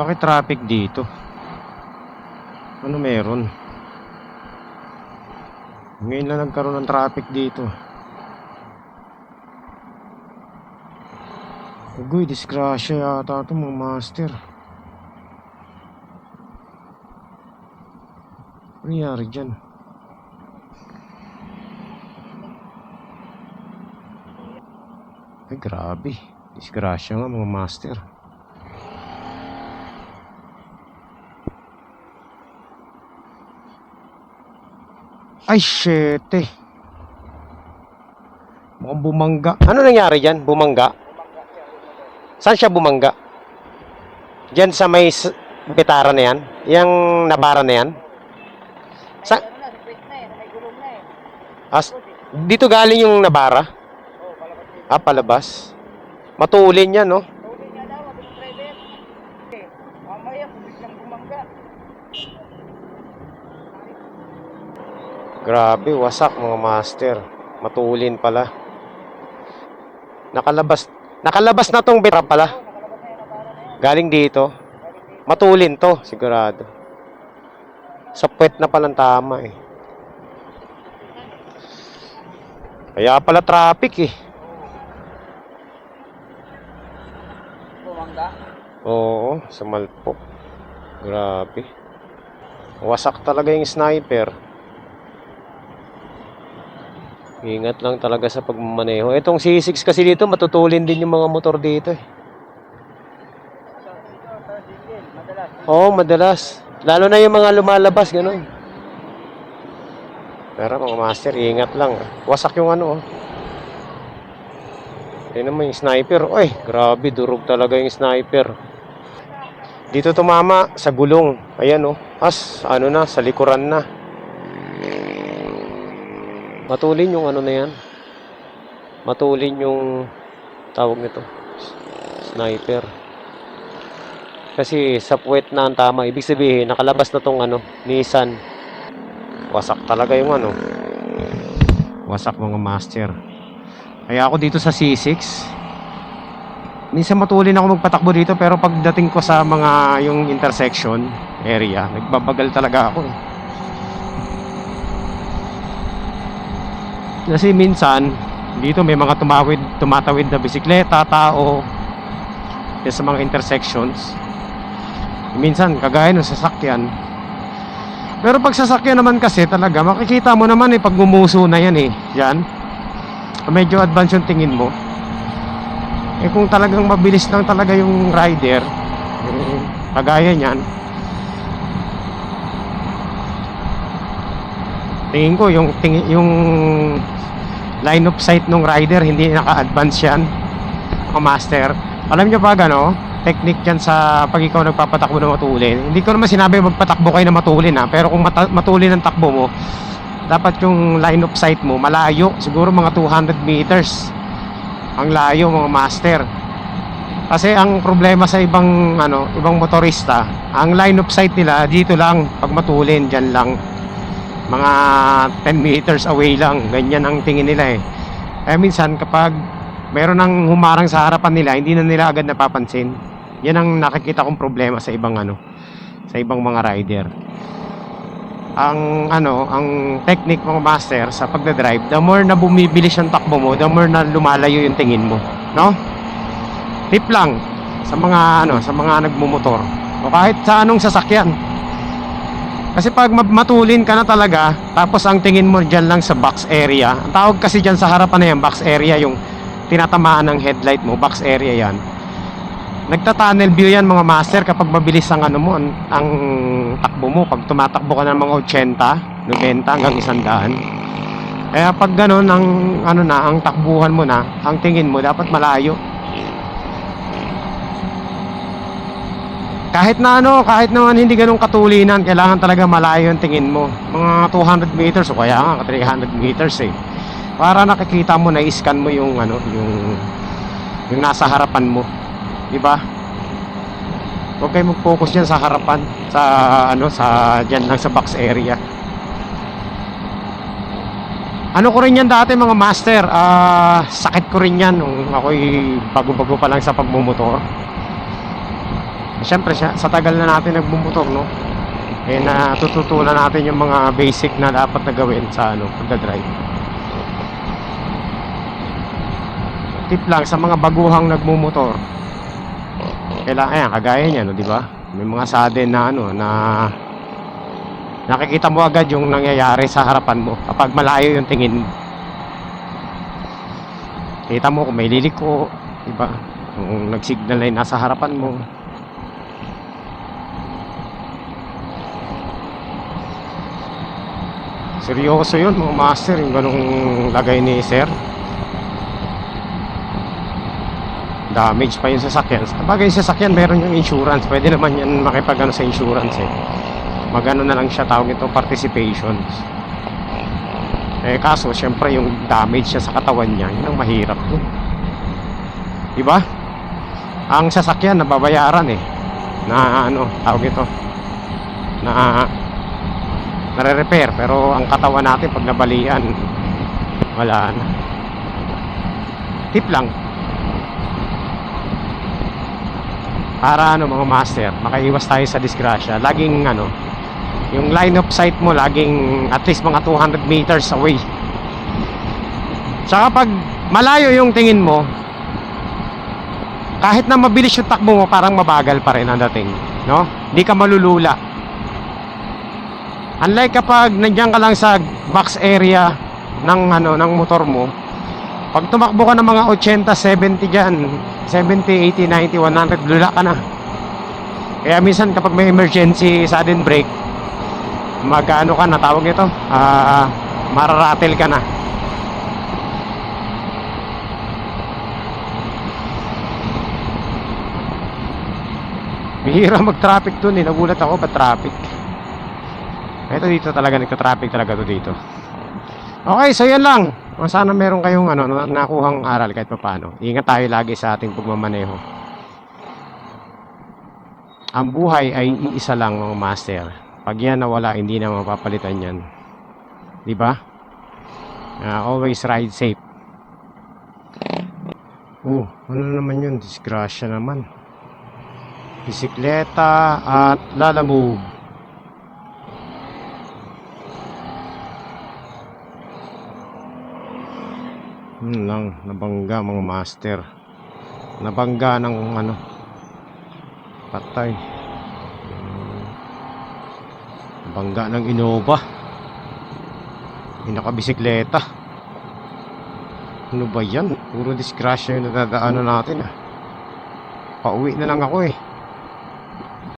Bakit traffic dito? Ano meron? Ngayon lang nagkaroon ng traffic dito. Ugoy, disgrasya yata ito mga master. Ano nangyari dyan? Ay, grabe. Disgrasya nga mga master. Ay, shit eh. Mukhang bumangga. Ano nangyari dyan? Bumangga? Saan siya bumangga? Diyan sa may gitara na yan? Yung nabara na yan? Sa, as, dito galing yung nabara? Ah, palabas. Matulin yan, no? Tawagin niya daw, sabi ng driver. Eh, mamaya, biglang bumangga. Grabe, wasak mga master. Matulin pala. Nakalabas, nakalabas na tong bitra pala. Galing dito. Matulin to, sigurado. Sa puwet na palang tama eh. Kaya pala traffic eh. Bumangga. Oo, sa Malpo. Grabe. Wasak talaga yung sniper. Ingat lang talaga sa pagmamaneho. Itong C6 kasi dito, matutulin din yung mga motor dito eh. Oo, madalas. Lalo na yung mga lumalabas, ganun. Pero mga master, ingat lang. Wasak yung ano, oh. Ayun naman yung sniper. Oy, grabe, durog talaga yung sniper. Dito tumama sa gulong. Ayan, oh. As, ano na, sa likuran na. Matulin yung ano na yan. Matulin yung tawag nito. Sniper. Kasi sa puwet na ang tama. Ibig sabihin, nakalabas na tong ano, Nissan. Wasak talaga yung ano. Wasak mga master. Kaya ako dito sa C6. Minsan matulin ako magpatakbo dito pero pagdating ko sa mga yung intersection area, nagbabagal talaga ako. eh. Kasi minsan, dito may mga tumawid, tumatawid na bisikleta, tao, sa mga intersections. Minsan, kagaya ng sasakyan. Pero pag sasakyan naman kasi talaga, makikita mo naman eh, pag gumuso na yan eh. Yan. Medyo advance yung tingin mo. Eh kung talagang mabilis lang talaga yung rider, eh, kagaya niyan, tingin ko yung, tingin, yung line of sight ng rider, hindi naka-advance yan. Mga master. Alam nyo ba gano? technique dyan sa pag ikaw nagpapatakbo na matulin. Hindi ko naman sinabi magpatakbo kayo na matulin ha. Pero kung mata- matulin ang takbo mo, dapat yung line of sight mo malayo. Siguro mga 200 meters. Ang layo mga master. Kasi ang problema sa ibang ano, ibang motorista, ang line of sight nila dito lang pag matulin diyan lang. Mga 10 meters away lang. Ganyan ang tingin nila eh. Eh minsan kapag meron nang humarang sa harapan nila, hindi na nila agad napapansin. Yan ang nakikita kong problema sa ibang ano, sa ibang mga rider. Ang ano, ang technique mga master sa pagdadrive, the more na bumibilis yung takbo mo, the more na lumalayo yung tingin mo, no? Tip lang sa mga ano, sa mga nagmumotor o kahit sa anong sasakyan. Kasi pag ma- matulin ka na talaga, tapos ang tingin mo dyan lang sa box area, ang tawag kasi dyan sa harapan na yan, box area, yung tinatamaan ng headlight mo, box area yan. Nagta-tunnel view yan mga master kapag mabilis ang ano mo, ang, ang takbo mo. Pag tumatakbo ka ng mga 80, 90 hanggang 100. Kaya pag gano'n ang ano na, ang takbuhan mo na, ang tingin mo dapat malayo. Kahit na ano, kahit naman hindi ganun katulinan, kailangan talaga malayo ang tingin mo. Mga 200 meters o kaya nga 300 meters eh. Para nakikita mo na scan mo yung ano, yung yung nasa harapan mo. 'Di ba? Huwag kayo mag-focus diyan sa harapan, sa ano, sa diyan lang sa box area. Ano ko rin yan dati mga master, ah sakit ko rin yan nung ako'y bago-bago pa lang sa pagmumotor. Siyempre, siya, sa tagal na natin nagbumotor, no? Eh, natututunan natin yung mga basic na dapat na gawin sa ano, pagdadrive. Tip lang sa mga baguhang nagmumotor. Kailangan, ayan, kagaya niya, no, di ba? May mga sudden na ano, na nakikita mo agad yung nangyayari sa harapan mo kapag malayo yung tingin kita mo kung may liliko di ba kung nagsignal na yung nasa harapan mo seryoso yun mga master yung ganong lagay ni sir. Damage pa yung sasakyan. Sabagay yung sasakyan meron yung insurance. Pwede naman yan makipagano sa insurance eh. Magano na lang siya tawag ito participations eh kaso syempre yung damage siya sa katawan niya yun ang mahirap dun. Di ba ang sasakyan nababayaran eh. Na ano tawag ito. Na nare-repair pero ang katawan natin pag nabalian wala na. Tip lang. Para ano mga master makaiwas tayo sa disgrasya. Laging ano yung line of sight mo laging at least mga 200 meters away. Tsaka pag malayo yung tingin mo kahit na mabilis yung takbo mo parang mabagal pa rin ang dating no? Hindi ka malulula unlike kapag nandiyan ka lang sa box area ng ano ng motor mo pag tumakbo ka ng mga 80 70 diyan 70 80 90 100 lula ka na. Kaya minsan kapag may emergency sudden brake magano ka na tawag ito ah mararatel ka na. Bihira mag traffic dun eh nagulat ako ba traffic ito dito talaga nagka-traffic talaga to dito okay so yan lang sana meron kayong ano na- nakuhang aral kahit paano ingat tayo lagi sa ating pagmamaneho ang buhay ay iisa lang mga master pag yan nawala, hindi na mapapalitan yan. Di ba? Ah, always ride safe. Oh, ano naman yun? Disgrasya naman. Bisikleta at lalamove. Yun lang, nabangga mga master. Nabangga ng ano, patay. Bangga ng Innova. May nakabisikleta. Ano ba yan? Puro disgrasya yung nadadaanan natin ah. Pauwi na lang ako eh.